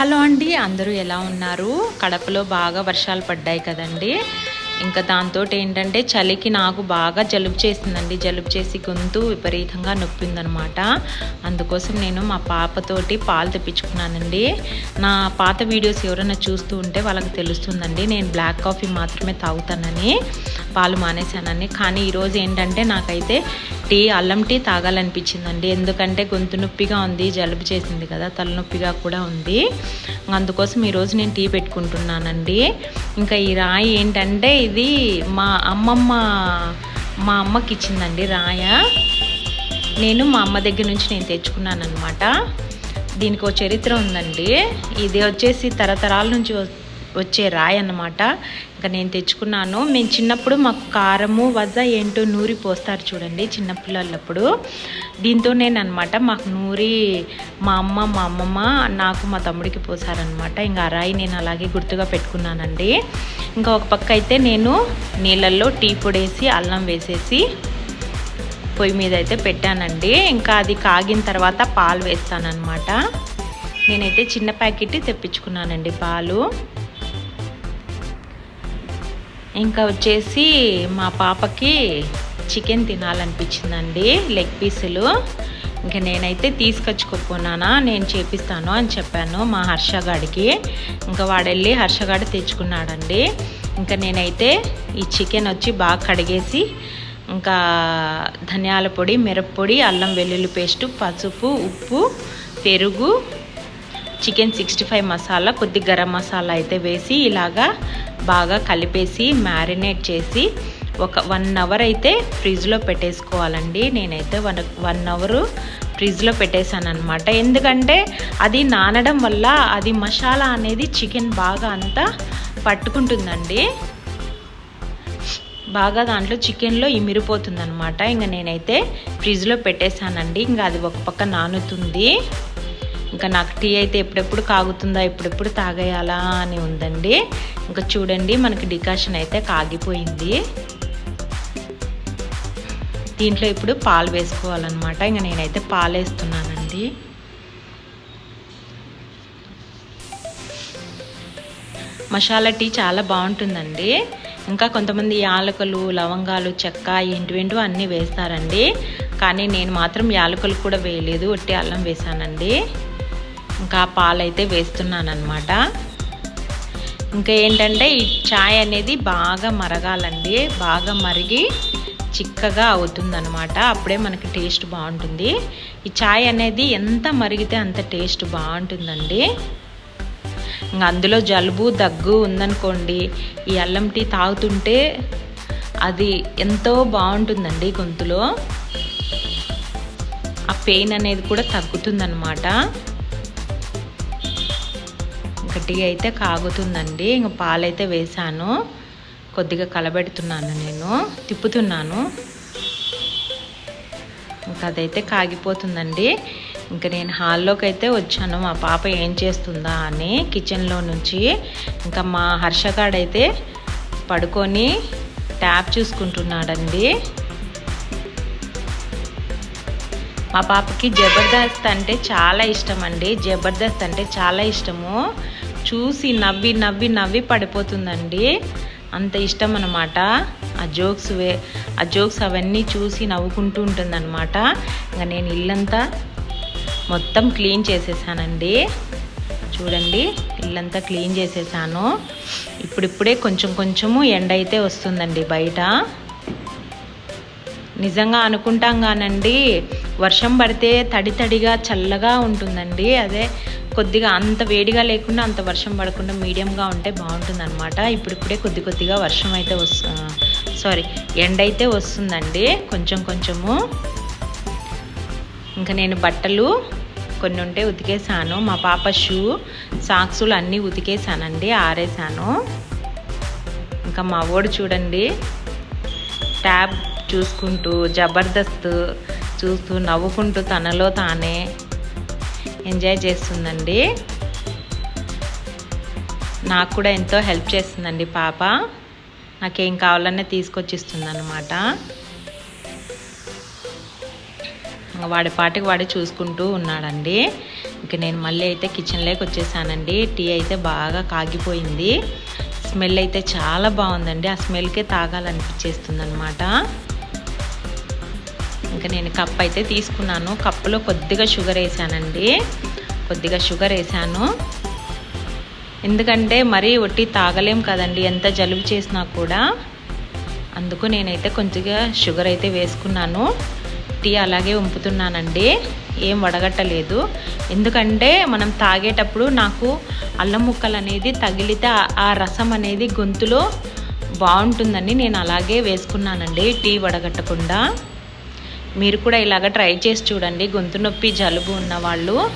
Hello అండి అందరూ ఎలా ఉన్నారు? కడపలో బాగా వర్షాలు పడ్డాయి కదండి. ఇంకా దాంతో ఏంటంటే చలికి నాకు బాగా జలుబు చేసిందండి. జలుబు చేసి గొంతు విపరీతంగా నొప్పిందనమాట అందుకోసం నేను మా పాపతోటి పాలు తెప్పించుకున్నానండి. నా పాత వీడియోస్ ఎవరైనా చూస్తూ ఉంటే వాళ్ళకి తెలుస్తుందండి. నేను బ్లాక్ కాఫీ మాత్రమే తాగుతానని పాలు మానేశానని. కానీ ఈరోజు ఏంటంటే నాకైతే టీ అల్లం టీ తాగాలనిపించిందండి. ఎందుకంటే గొంతు నొప్పిగా ఉంది జలుబు చేసింది కదా తలనొప్పిగా కూడా ఉంది. అందుకోసం ఈరోజు నేను టీ పెట్టుకుంటున్నానండి. ఇంకా ఈ రాయి ఏంటంటే ఇది మా అమ్మమ్మ మా అమ్మకి ఇచ్చిందండి రాయ. నేను మా అమ్మ దగ్గర నుంచి నేను తెచ్చుకున్నాను అనమాట దీనికి ఒక చరిత్ర ఉందండి. ఇది వచ్చేసి తరతరాల నుంచి వచ్చే రాయి అన్నమాట. ఇంకా నేను తెచ్చుకున్నాను. మేము చిన్నప్పుడు మాకు కారము వజ ఏంటో నూరి పోస్తారు చూడండి చిన్నపిల్లలప్పుడు. దీంతో నేను అనమాట మాకు నూరి మా అమ్మ మా అమ్మమ్మ నాకు మా తమ్ముడికి పోసారనమాట ఇంకా ఆ రాయి నేను అలాగే గుర్తుగా పెట్టుకున్నానండి. ఇంకా ఒక పక్క అయితే నేను నీళ్ళల్లో టీ పొడి వేసి అల్లం వేసేసి పొయ్యి మీద అయితే పెట్టానండి. ఇంకా అది కాగిన తర్వాత పాలు వేస్తానన్నమాట. నేనైతే చిన్న ప్యాకెట్ తెప్పించుకున్నానండి పాలు. ఇంకా వచ్చేసి మా పాపకి చికెన్ తినాలనిపించిందండి లెగ్ పీసులు. ఇంకా నేనైతే తీసుకొచ్చుకోపోనానా నేను చేపిస్తాను అని చెప్పాను మా హర్షగాడికి ఇంకా వాడెళ్ళి వెళ్ళి హర్షగాడు తెచ్చుకున్నాడండి. ఇంకా నేనైతే ఈ చికెన్ వచ్చి బాగా కడిగేసి ఇంకా ధనియాల పొడి మిరప్పొడి అల్లం వెల్లుల్లి పేస్టు పసుపు ఉప్పు పెరుగు చికెన్ సిక్స్టీ ఫైవ్ మసాలా కొద్ది గరం మసాలా అయితే వేసి ఇలాగా బాగా కలిపేసి మ్యారినేట్ చేసి ఒక వన్ అవర్ అయితే ఫ్రిడ్జ్లో పెట్టేసుకోవాలండి. నేనైతే వన్ వన్ అవరు ఫ్రిడ్జ్లో పెట్టేశాను అనమాట ఎందుకంటే అది నానడం వల్ల అది మసాలా అనేది చికెన్ బాగా అంతా పట్టుకుంటుందండి. బాగా దాంట్లో చికెన్లో ఇమిరిపోతుంది అనమాట ఇంకా నేనైతే ఫ్రిడ్జ్లో పెట్టేశానండి. ఇంకా అది ఒక పక్క నానుతుంది. ఇంకా నాకు టీ అయితే ఎప్పుడెప్పుడు కాగుతుందా ఎప్పుడెప్పుడు తాగేయాలా అని ఉందండి. ఇంకా చూడండి మనకి డికాషన్ అయితే కాగిపోయింది. దీంట్లో ఇప్పుడు పాలు వేసుకోవాలన్నమాట. ఇంకా నేనైతే పాలు వేస్తున్నానండి మసాలా టీ చాలా బాగుంటుందండి. ఇంకా కొంతమంది యాలకులు లవంగాలు చెక్క ఏంటివేంటివో అన్నీ వేస్తారండి. కానీ నేను మాత్రం యాలకులు కూడా వేయలేదు ఒట్టి అల్లం వేసానండి. ఇంకా పాలు అయితే వేస్తున్నాను అనమాట ఇంకా ఏంటంటే ఈ చాయ్ అనేది బాగా మరగాలండి. బాగా మరిగి చిక్కగా అవుతుందన్నమాట. అప్పుడే మనకి టేస్ట్ బాగుంటుంది. ఈ చాయ్ అనేది ఎంత మరిగితే అంత టేస్ట్ బాగుంటుందండి. ఇంకా అందులో జలుబు దగ్గు ఉందనుకోండి ఈ అల్లం టీ తాగుతుంటే అది ఎంతో బాగుంటుందండి గొంతులో. ఆ పెయిన్ అనేది కూడా తగ్గుతుందనమాట ఇంకా టీ అయితే కాగుతుందండి. ఇంకా పాలైతే వేసాను. కొద్దిగా కలబెడుతున్నాను నేను తిప్పుతున్నాను. ఇంకా అదైతే కాగిపోతుందండి. ఇంకా నేను హాల్లోకి అయితే వచ్చాను మా పాప ఏం చేస్తుందా అని కిచెన్లో నుంచి. ఇంకా మా హర్షగాడైతే పడుకొని ట్యాప్ చూసుకుంటున్నాడండి. మా పాపకి జబర్దస్త్ అంటే చాలా ఇష్టం అండి జబర్దస్త్ అంటే చాలా ఇష్టము. చూసి నవ్వి నవ్వి నవ్వి పడిపోతుందండి. అంత ఇష్టం అనమాట ఆ జోక్స్ వే ఆ జోక్స్ అవన్నీ చూసి నవ్వుకుంటూ ఉంటుందన్నమాట. ఇంకా నేను ఇల్లంతా మొత్తం క్లీన్ చేసేసానండి. చూడండి ఇల్లంతా క్లీన్ చేసేసాను. ఇప్పుడిప్పుడే కొంచెం కొంచెము ఎండ అయితే వస్తుందండి బయట. నిజంగా అనుకుంటాం కానండి వర్షం పడితే తడి తడిగా చల్లగా ఉంటుందండి. అదే కొద్దిగా అంత వేడిగా లేకుండా అంత వర్షం పడకుండా మీడియంగా ఉంటే బాగుంటుంది అనమాట ఇప్పుడిప్పుడే కొద్ది కొద్దిగా వర్షం అయితే వస్తు సారీ ఎండ అయితే వస్తుందండి. కొంచెం కొంచెము. ఇంకా నేను బట్టలు కొన్ని ఉంటే ఉతికేసాను. మా పాప షూ సాక్సులు అన్నీ ఉతికేసానండి ఆరేసాను. ఇంకా మా ఓడు చూడండి ట్యాబ్ చూసుకుంటూ జబర్దస్త్ చూస్తూ నవ్వుకుంటూ తనలో తానే ఎంజాయ్ చేస్తుందండి. నాకు కూడా ఎంతో హెల్ప్ చేస్తుందండి పాప. నాకేం కావాలనే తీసుకొచ్చిస్తుంది అనమాట వాడి పాటికి వాడి చూసుకుంటూ ఉన్నాడండి. ఇంక నేను మళ్ళీ అయితే కిచెన్లోకి వచ్చేసానండి. టీ అయితే బాగా కాగిపోయింది. స్మెల్ అయితే చాలా బాగుందండి. ఆ స్మెల్కే తాగాలనిపించేస్తుంది అనమాట ఇంకా నేను కప్ అయితే తీసుకున్నాను. కప్పులో కొద్దిగా షుగర్ వేసానండి. కొద్దిగా షుగర్ వేసాను. ఎందుకంటే మరీ ఒట్టి తాగలేం కదండి ఎంత జలుబు చేసినా కూడా. అందుకు నేనైతే కొద్దిగా షుగర్ అయితే వేసుకున్నాను. టీ అలాగే ఉంపుతున్నానండి. ఏం వడగట్టలేదు. ఎందుకంటే మనం తాగేటప్పుడు నాకు అల్లం ముక్కలు అనేది తగిలితే ఆ- ఆ రసం అనేది గొంతులో బాగుంటుందని నేను అలాగే వేసుకున్నానండి టీ వడగట్టకుండా. మీరు కూడా ఇలాగ ట్రై చేసి చూడండి. గొంతు నొప్పి జలుబు ఉన్న వాళ్ళు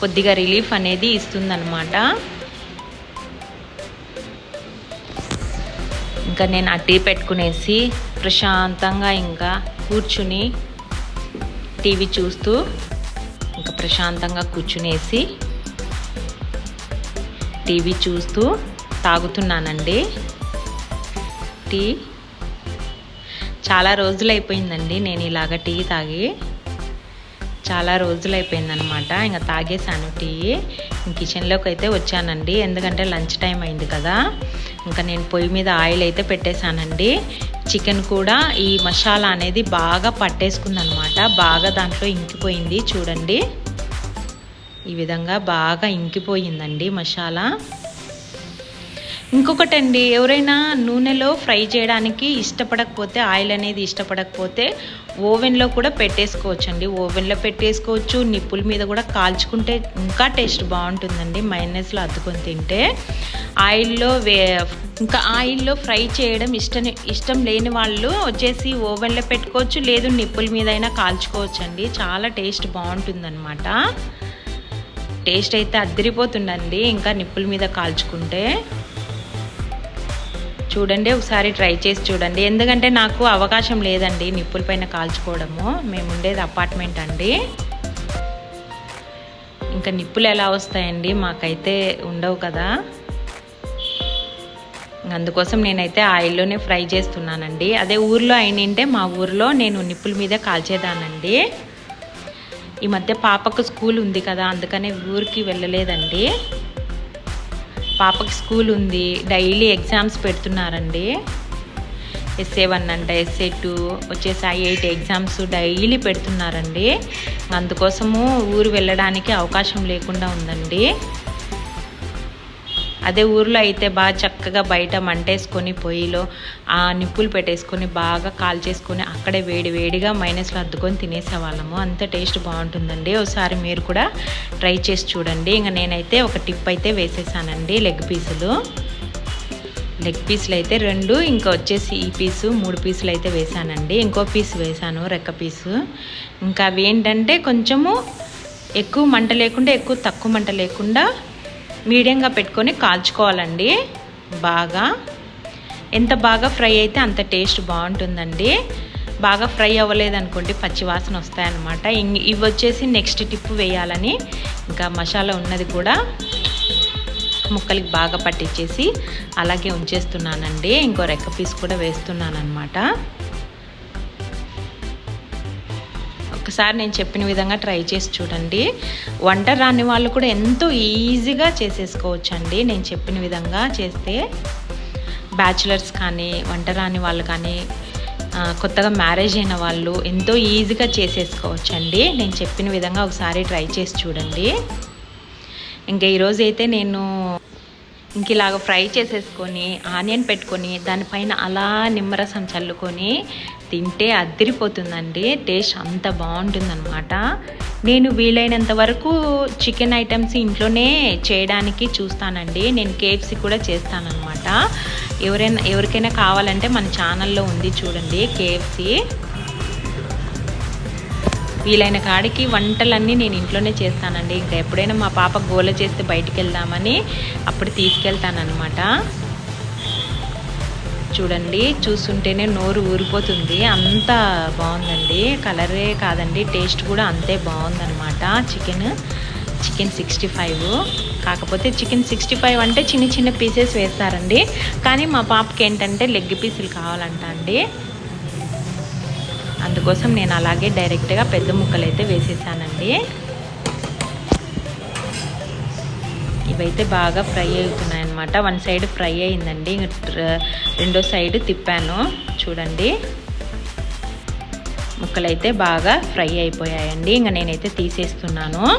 కొద్దిగా రిలీఫ్ అనేది ఇస్తుందన్నమాట. ఇంకా నేను ఆ టీ పెట్టుకునేసి ప్రశాంతంగా ఇంకా కూర్చుని టీవీ చూస్తూ ఇంకా ప్రశాంతంగా కూర్చునేసి టీవీ చూస్తూ తాగుతున్నానండి. టీ చాలా రోజులు అయిపోయిందండి నేను ఇలాగ టీ తాగి చాలా రోజులు అయిపోయిందనమాట ఇంకా తాగేసాను టీ. కిచెన్లోకి అయితే వచ్చానండి. ఎందుకంటే లంచ్ టైం అయింది కదా. ఇంకా నేను పొయ్యి మీద ఆయిల్ అయితే పెట్టేశానండి. చికెన్ కూడా ఈ మసాలా అనేది బాగా పట్టేసుకుందనమాట. బాగా దాంట్లో ఇంకిపోయింది. చూడండి. ఈ విధంగా బాగా ఇంకిపోయిందండి మసాలా. ఇంకొకటండి ఎవరైనా నూనెలో ఫ్రై చేయడానికి ఇష్టపడకపోతే ఆయిల్ అనేది ఇష్టపడకపోతే ఓవెన్లో కూడా పెట్టేసుకోవచ్చు అండి ఓవెన్లో పెట్టేసుకోవచ్చు నిప్పుల మీద కూడా కాల్చుకుంటే ఇంకా టేస్ట్ బాగుంటుందండి మైనస్లో అద్దుకొని తింటే. ఆయిల్లో వే ఇంకా ఆయిల్లో ఫ్రై చేయడం ఇష్టం ఇష్టం లేని వాళ్ళు వచ్చేసి ఓవెన్లో పెట్టుకోవచ్చు లేదు నిప్పుల మీద అయినా కాల్చుకోవచ్చు అండి చాలా టేస్ట్ బాగుంటుందన్నమాట. టేస్ట్ అయితే అద్దరిపోతుందండి ఇంకా నిప్పుల మీద కాల్చుకుంటే. చూడండి ఒకసారి ట్రై చేసి చూడండి. ఎందుకంటే నాకు అవకాశం లేదండి నిప్పుల పైన కాల్చుకోవడము. మేము ఉండేది అపార్ట్మెంట్ అండి. ఇంకా నిప్పులు ఎలా వస్తాయండి? మాకైతే ఉండవు కదా. అందుకోసం నేనైతే ఆయిల్లోనే ఫ్రై చేస్తున్నానండి. అదే ఊర్లో అయినంటే మా ఊర్లో నేను నిప్పుల మీద కాల్చేదానండి. ఈ మధ్య పాపకు స్కూల్ ఉంది కదా అందుకనే ఊరికి వెళ్ళలేదండి. పాపకి స్కూల్ ఉంది. డైలీ ఎగ్జామ్స్ పెడుతున్నారండి. ఎస్ఏ వన్ అంట ఎస్ఏ టూ వచ్చేసి ఐ ఎయిట్ ఎగ్జామ్స్ డైలీ పెడుతున్నారండి. అందుకోసము ఊరు వెళ్ళడానికి అవకాశం లేకుండా ఉందండి. అదే ఊర్లో అయితే బాగా చక్కగా బయట మంటేసుకొని పొయ్యిలో ఆ నిప్పులు పెట్టేసుకొని బాగా కాల్చేసుకొని అక్కడే వేడి వేడిగా మైనస్లో అద్దుకొని తినేసేవాళ్ళము. అంత టేస్ట్ బాగుంటుందండి. ఒకసారి మీరు కూడా ట్రై చేసి చూడండి. ఇంకా నేనైతే ఒక టిప్ అయితే వేసేసానండి లెగ్ పీసులు. లెగ్ పీసులు అయితే రెండు ఇంకా వచ్చేసి ఈ పీసు మూడు పీసులు అయితే వేసానండి. ఇంకో పీస్ వేసాను రెక్క పీసు. ఇంకా అవి ఏంటంటే కొంచెము ఎక్కువ మంట లేకుండా ఎక్కువ తక్కువ మంట లేకుండా మీడియంగా పెట్టుకొని కాల్చుకోవాలండి. బాగా. ఎంత బాగా ఫ్రై అయితే అంత టేస్ట్ బాగుంటుందండి. బాగా ఫ్రై అవ్వలేదు పచ్చివాసన పచ్చి వాసన వస్తాయన్నమాట. ఇం- ఇవి వచ్చేసి నెక్స్ట్ టిప్ వేయాలని ఇంకా మసాలా ఉన్నది కూడా ముక్కలకి బాగా పట్టించేసి అలాగే ఉంచేస్తున్నానండి. ఇంకో రెక్క పీస్ కూడా వేస్తున్నాను అనమాట ఒకసారి నేను చెప్పిన విధంగా ట్రై చేసి చూడండి. వంట రాని వాళ్ళు కూడా ఎంతో ఈజీగా చేసేసుకోవచ్చండి. నేను చెప్పిన విధంగా చేస్తే బ్యాచులర్స్ కానీ వంట రాని వాళ్ళు కానీ కొత్తగా మ్యారేజ్ అయిన వాళ్ళు ఎంతో ఈజీగా చేసేసుకోవచ్చండి. నేను చెప్పిన విధంగా ఒకసారి ట్రై చేసి చూడండి. ఇంకా ఈరోజు అయితే నేను ఇంక ఇలాగ ఫ్రై చేసేసుకొని ఆనియన్ పెట్టుకొని దానిపైన అలా నిమ్మరసం చల్లుకొని తింటే అద్దరిపోతుందండి టేస్ట్ అంత బాగుంటుందన్నమాట. నేను వీలైనంత వరకు చికెన్ ఐటమ్స్ ఇంట్లోనే చేయడానికి చూస్తానండి. నేను కేఎఫ్సీ కూడా చేస్తానన్నమాట. ఎవరైనా ఎవరికైనా కావాలంటే మన ఛానల్లో ఉంది చూడండి కేఎఫ్సీ. వీలైన కాడికి వంటలన్నీ నేను ఇంట్లోనే చేస్తానండి. ఇంకా ఎప్పుడైనా మా పాప గోల చేస్తే బయటికి వెళ్దామని అప్పుడు తీసుకెళ్తానమాట చూడండి చూస్తుంటేనే నోరు ఊరిపోతుంది. అంత బాగుందండి. కలరే కాదండి టేస్ట్ కూడా అంతే బాగుందన్నమాట. Chicken chicken sixty five. కాకపోతే చికెన్ సిక్స్టీ ఫైవ్ అంటే చిన్న చిన్న పీసెస్ వేస్తారండి. కానీ మా పాపకి ఏంటంటే లెగ్ పీసులు కావాలంట అండి. అందుకోసం నేను అలాగే డైరెక్ట్గా పెద్ద ముక్కలు అయితే వేసేసానండి. ఇవైతే బాగా ఫ్రై అవుతున్నాయి అనమాట వన్ సైడ్ ఫ్రై అయిందండి. రెండో సైడ్ తిప్పాను. చూడండి. ముక్కలైతే బాగా ఫ్రై అయిపోయాయండి. ఇంకా నేనైతే తీసేస్తున్నాను.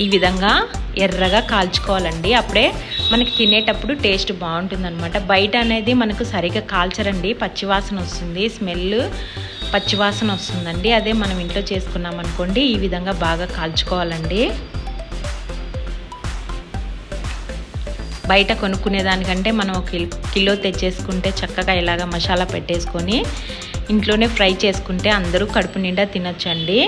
ఈ విధంగా ఎర్రగా కాల్చుకోవాలండి. అప్పుడే మనకి తినేటప్పుడు టేస్ట్ బాగుంటుందన్నమాట. బయట అనేది మనకు సరిగ్గా కాల్చరండి. పచ్చివాసన వస్తుంది. స్మెల్ పచ్చివాసన వస్తుందండి. అదే మనం ఇంట్లో చేసుకున్నాం అనుకోండి ఈ విధంగా బాగా కాల్చుకోవాలండి. బయట కొనుక్కునే దానికంటే మనం ఒక కిల్- కిలో తెచ్చేసుకుంటే చక్కగా ఇలాగ మసాలా పెట్టేసుకొని ఇంట్లోనే ఫ్రై చేసుకుంటే అందరూ కడుపు నిండా తినొచ్చండి.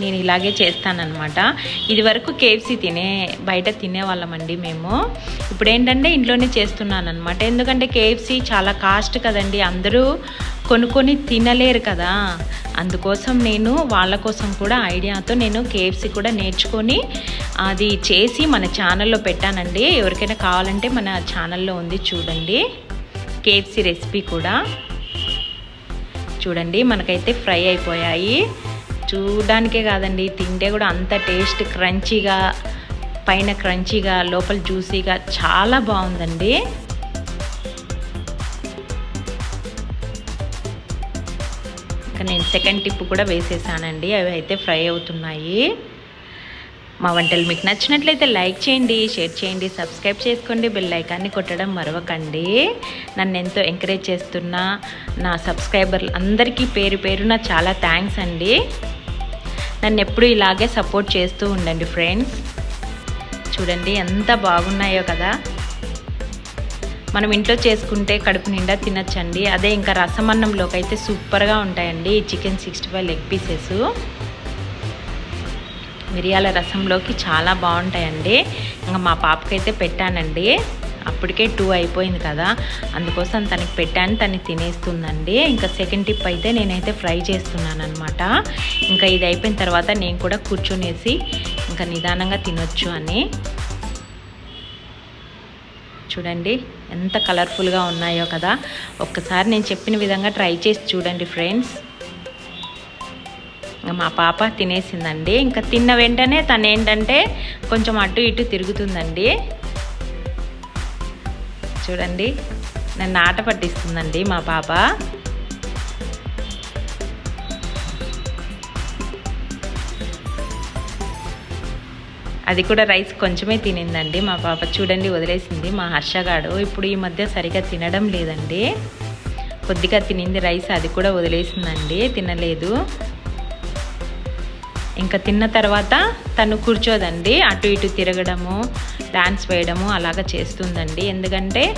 నేను ఇలాగే చేస్తానన్నమాట. ఇదివరకు కేఎఫ్సీ తినే బయట తినేవాళ్ళమండి మేము. ఇప్పుడు ఏంటంటే ఇంట్లోనే చేస్తున్నాను అనమాట ఎందుకంటే కేఎఫ్సి చాలా కాస్ట్ కదండి. అందరూ కొనుక్కొని తినలేరు కదా. అందుకోసం నేను వాళ్ళ కోసం కూడా ఐడియాతో నేను కేఎఫ్సీ కూడా నేర్చుకొని అది చేసి మన ఛానల్లో పెట్టానండి. ఎవరికైనా కావాలంటే మన ఛానల్లో ఉంది చూడండి. కేఎఫ్సీ రెసిపీ కూడా. చూడండి మనకైతే ఫ్రై అయిపోయాయి. చూడడానికే కాదండి. తింటే కూడా అంత టేస్ట్ క్రంచీగా పైన క్రంచీగా లోపల జ్యూసీగా చాలా బాగుందండి. ఇంకా నేను సెకండ్ టిప్ కూడా వేసేసానండి. అవి అయితే ఫ్రై అవుతున్నాయి. మా వంటలు మీకు నచ్చినట్లయితే లైక్ చేయండి షేర్ చేయండి సబ్స్క్రైబ్ చేసుకోండి బెల్ ఐకాన్ని కొట్టడం మరవకండి. నన్ను ఎంతో ఎంకరేజ్ చేస్తున్న నా సబ్స్క్రైబర్లు అందరికీ పేరు పేరున చాలా థ్యాంక్స్ అండి. నన్ను ఎప్పుడు ఇలాగే సపోర్ట్ చేస్తూ ఉండండి ఫ్రెండ్స్. చూడండి ఎంత బాగున్నాయో కదా. మనం ఇంట్లో చేసుకుంటే కడుపు నిండా తినచ్చండి. అదే ఇంకా రసమన్నంలోకి అయితే సూపర్గా ఉంటాయండి ఈ chicken sixty five leg pieces. మిరియాల రసంలోకి చాలా బాగుంటాయండి. ఇంకా మా పాపకైతే పెట్టానండి. అప్పటికే టూ అయిపోయింది కదా. అందుకోసం తనకి పెట్టాను తను తినేస్తుందండి. ఇంకా సెకండ్ టిప్ అయితే నేనైతే ఫ్రై చేస్తున్నాను అనమాట ఇంకా ఇది అయిపోయిన తర్వాత నేను కూడా కూర్చునేసి ఇంకా నిదానంగా తినొచ్చు అని. చూడండి ఎంత కలర్ఫుల్గా ఉన్నాయో కదా. ఒక్కసారి నేను చెప్పిన విధంగా ట్రై చేసి చూడండి ఫ్రెండ్స్. మా పాప తినేసిందండి. ఇంకా తిన్న వెంటనే తను ఏంటంటే కొంచెం అటు ఇటు తిరుగుతుందండి. చూడండి. నన్ను ఆట పట్టిస్తుందండి మా పాప. అది కూడా రైస్ కొంచెమే తినిందండి మా పాప. చూడండి వదిలేసింది మా హర్షగాడు ఇప్పుడు ఈ మధ్య సరిగా తినడం లేదండి. కొద్దిగా తినింది రైస్ అది కూడా వదిలేసిందండి. తినలేదు. ఇంకా తిన్న తర్వాత తను కూర్చోదండి. అటు ఇటు తిరగడము డాన్స్ వేయడము అలాగ చేస్తుందండి. ఎందుకంటే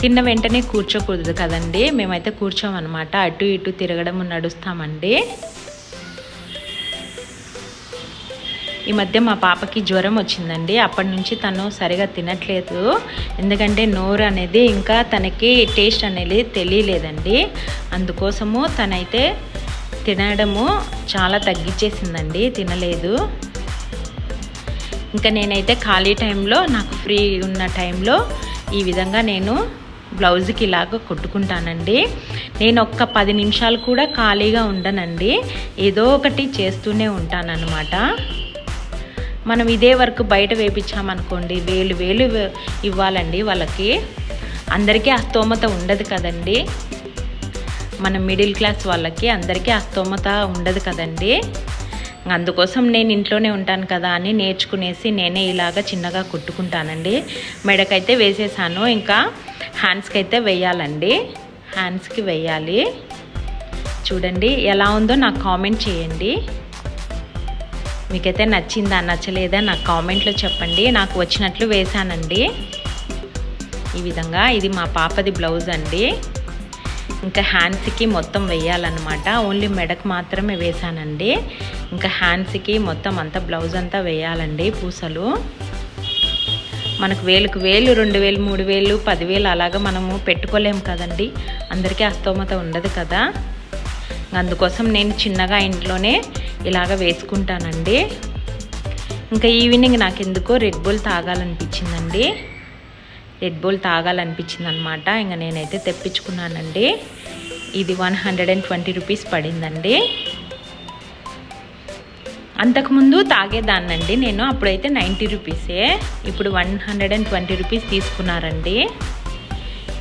తిన్న వెంటనే కూర్చోకూడదు కదండి. మేమైతే కూర్చోమన్నమాట. అటు ఇటు తిరగడము నడుస్తామండి. ఈ మధ్య మా పాపకి జ్వరం వచ్చిందండి. అప్పటి నుంచి తను సరిగా తినట్లేదు. ఎందుకంటే నోరు అనేది ఇంకా తనకి టేస్ట్ అనేది తెలియలేదండి. అందుకోసము తనైతే తినడము చాలా తగ్గించేసిందండి తినలేదు. ఇంకా నేనైతే ఖాళీ టైంలో నాకు ఫ్రీ ఉన్న టైంలో ఈ విధంగా నేను బ్లౌజ్కి ఇలాగ కొట్టుకుంటానండి. నేను ఒక్క పది నిమిషాలు కూడా ఖాళీగా ఉండనండి. ఏదో ఒకటి చేస్తూనే ఉంటానన్నమాట. మనం ఇదే వర్క్ బయట వేపించామనుకోండి వేలు వేలు ఇవ్వాలండి వాళ్ళకి. అందరికీ ఆ స్తోమత ఉండదు కదండి. మన మిడిల్ క్లాస్ వాళ్ళకి అందరికీ ఆ స్తోమత ఉండదు కదండి. అందుకోసం నేను ఇంట్లోనే ఉంటాను కదా అని నేర్చుకునేసి నేనే ఇలాగ చిన్నగా కుట్టుకుంటానండి. మెడకైతే వేసేసాను ఇంకా హ్యాండ్స్కి అయితే వేయాలండి. హ్యాండ్స్కి వేయాలి. చూడండి ఎలా ఉందో నాకు కామెంట్ చేయండి. మీకైతే నచ్చిందా నచ్చలేదా నాకు కామెంట్లో చెప్పండి. నాకు వచ్చినట్లు వేశానండి. ఈ విధంగా ఇది మా పాపది బ్లౌజ్ అండి. ఇంకా హ్యాండ్స్కి మొత్తం వేయాలన్నమాట. ఓన్లీ మెడకు మాత్రమే వేసానండి ఇంకా హ్యాండ్స్కి మొత్తం అంతా బ్లౌజ్ అంతా వేయాలండి పూసలు. మనకు వేలుకు వేలు రెండు వేలు మూడు వేలు పదివేలు అలాగా మనము పెట్టుకోలేము కదండి. అందరికీ అస్తోమత ఉండదు కదా. అందుకోసం నేను చిన్నగా ఇంట్లోనే ఇలాగ వేసుకుంటానండి. ఇంకా ఈవినింగ్ నాకు ఎందుకో రెడ్ బుల్ తాగాలనిపించిందండి. రెడ్ బుల్ తాగాలనిపించింది అనమాట ఇంకా నేనైతే తెప్పించుకున్నానండి. ఇది one hundred and twenty rupees పడిందండి. అంతకుముందు తాగేదాన్నండి నేను అప్పుడైతే నైంటీ రూపీసే. ఇప్పుడు one hundred and twenty rupees తీసుకున్నారండి.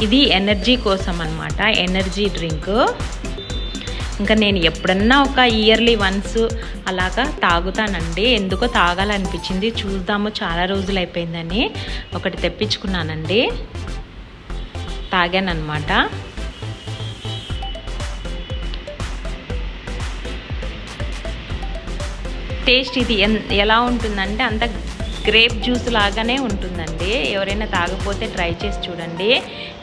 ఇది ఎనర్జీ కోసం అనమాట ఎనర్జీ డ్రింక్. ఇంకా నేను ఎప్పుడన్నా ఒక ఇయర్లీ వన్స్ అలాగా తాగుతానండి. ఎందుకో తాగాలనిపించింది. చూద్దాము చాలా రోజులు అయిపోయిందని ఒకటి తెప్పించుకున్నానండి. తాగానమాట టేస్ట్ ఇది ఎలా ఉంటుందంటే అంత గ్రేప్ జ్యూస్ లాగానే ఉంటుందండి. ఎవరైనా తాగపోతే ట్రై చేసి చూడండి.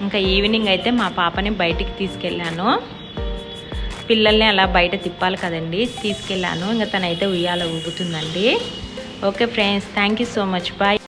ఇంకా ఈవినింగ్ అయితే మా పాపని బయటికి తీసుకెళ్ళాను. పిల్లల్ని అలా బయట తిప్పాలి కదండి. తీసుకెళ్ళాను. ఇంకా తనైతే ఉయ్యాల ఊగుతుందండి. Okay friends thank you so much. Bye.